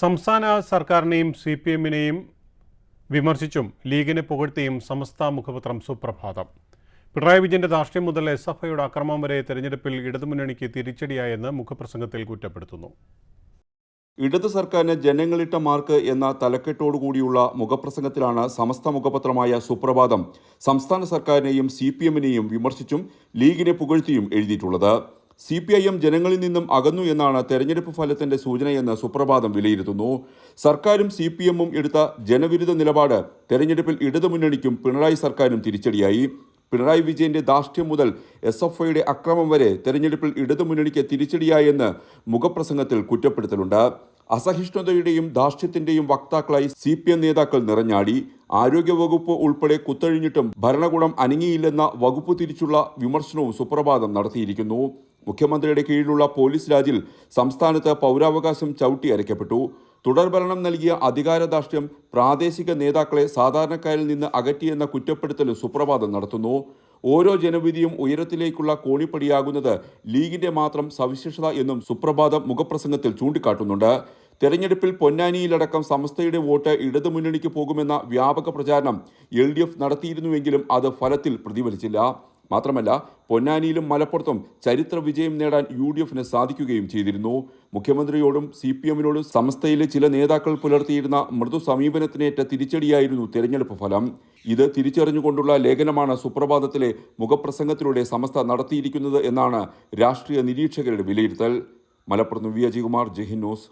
സംസ്ഥാന സർക്കാരിനെയും C P എമ്മിനെയും വിമർശിച്ചും ലീഗിനെ പുകഴ്ത്തിയും സമസ്ത മുഖപത്രം സുപ്രഭാതം. പിണറായി വിജയന്റെ ധാർഷ്ട്യം മുതൽ എസ് എഫ് ഐയുടെ അക്രമം വരെ തെരഞ്ഞെടുപ്പിൽ ഇടതുമുന്നണിക്ക് തിരിച്ചടിയായെന്ന് മുഖപ്രസംഗത്തിൽ കുറ്റപ്പെടുത്തുന്നു. ഇടത് സർക്കാരിന് ജനങ്ങളിട്ട മാർക്ക് എന്ന തലക്കെട്ടോടുകൂടിയുള്ള മുഖപ്രസംഗത്തിലാണ് സമസ്ത മുഖപത്രമായ സുപ്രഭാതം സംസ്ഥാന സർക്കാരിനെയും സി പി എമ്മിനെയും വിമർശിച്ചും ലീഗിനെ പുകഴ്ത്തിയും എഴുതിയിട്ടുള്ളത്. സി പി ഐ എം ജനങ്ങളിൽ നിന്നും അകന്നു എന്നാണ് തെരഞ്ഞെടുപ്പ് ഫലത്തിന്റെ സൂചനയെന്ന് സുപ്രഭാതം വിലയിരുത്തുന്നു. സർക്കാരും സി പി എമ്മും എടുത്ത ജനവിരുദ്ധ നിലപാട് തെരഞ്ഞെടുപ്പിൽ ഇടതുമുന്നണിക്കും പിണറായി സർക്കാരും തിരിച്ചടിയായി. പിണറായി വിജയന്റെ ധാർഷ്ട്യം മുതൽ എസ് എഫ് ഐയുടെ അക്രമം വരെ തെരഞ്ഞെടുപ്പിൽ ഇടതുമുന്നണിക്ക് തിരിച്ചടിയായെന്ന് മുഖപ്രസംഗത്തിൽ കുറ്റപ്പെടുത്തലുണ്ട്. അസഹിഷ്ണുതയുടെയും ധാർഷ്ട്യത്തിന്റെയും വക്താക്കളായി സി പി എം നേതാക്കൾ നിറഞ്ഞാടി. ആരോഗ്യവകുപ്പ് ഉൾപ്പെടെ കുത്തഴിഞ്ഞിട്ടും ഭരണകൂടം അനങ്ങിയില്ലെന്ന വകുപ്പ് തിരിച്ചുള്ള വിമർശനവും സുപ്രഭാതം നടത്തിയിരിക്കുന്നു. മുഖ്യമന്ത്രിയുടെ കീഴിലുള്ള പോലീസ് രാജിൽ സംസ്ഥാനത്ത് പൗരാവകാശം ചവിട്ടി അരയ്ക്കപ്പെട്ടു. തുടർഭരണം നൽകിയ അധികാരദാർഷ്ട്യം പ്രാദേശിക നേതാക്കളെ സാധാരണക്കാരിൽ നിന്ന് അകറ്റിയെന്ന കുറ്റപ്പെടുത്തലും സുപ്രഭാതം നടത്തുന്നു. ഓരോ ജനവിധിയും ഉയരത്തിലേക്കുള്ള കോണിപ്പടിയാകുന്നത് ലീഗിന്റെ മാത്രം സവിശേഷത എന്നും സുപ്രഭാതം മുഖപ്രസംഗത്തിൽ ചൂണ്ടിക്കാട്ടുന്നുണ്ട്. തെരഞ്ഞെടുപ്പിൽ പൊന്നാനിയിലടക്കം സമസ്തയുടെ വോട്ട് ഇടതുമുന്നണിക്ക് പോകുമെന്ന വ്യാപക പ്രചാരണം എൽ നടത്തിയിരുന്നുവെങ്കിലും അത് ഫലത്തിൽ പ്രതിഫലിച്ചില്ല. മാത്രമല്ല പൊന്നാനിയിലും മലപ്പുറത്തും ചരിത്ര വിജയം നേടാൻ യു ഡി എഫിന് സാധിക്കുകയും ചെയ്തിരുന്നു. മുഖ്യമന്ത്രിയോടും സി പി എമ്മിനോടും സംസ്ഥയിലെ ചില നേതാക്കൾ പുലർത്തിയിരുന്ന മൃദു സമീപനത്തിനേറ്റ തിരിച്ചടിയായിരുന്നു തെരഞ്ഞെടുപ്പ് ഫലം. ഇത് തിരിച്ചറിഞ്ഞുകൊണ്ടുള്ള ലേഖനമാണ് സുപ്രഭാതത്തിലെ മുഖപ്രസംഗത്തിലൂടെ സമസ്ത നടത്തിയിരിക്കുന്നത് എന്നാണ് രാഷ്ട്രീയ നിരീക്ഷകരുടെ വിലയിരുത്തൽ. മലപ്പുറത്ത് വി അജികുമാർ ജെഹിൻ ന്യൂസ്.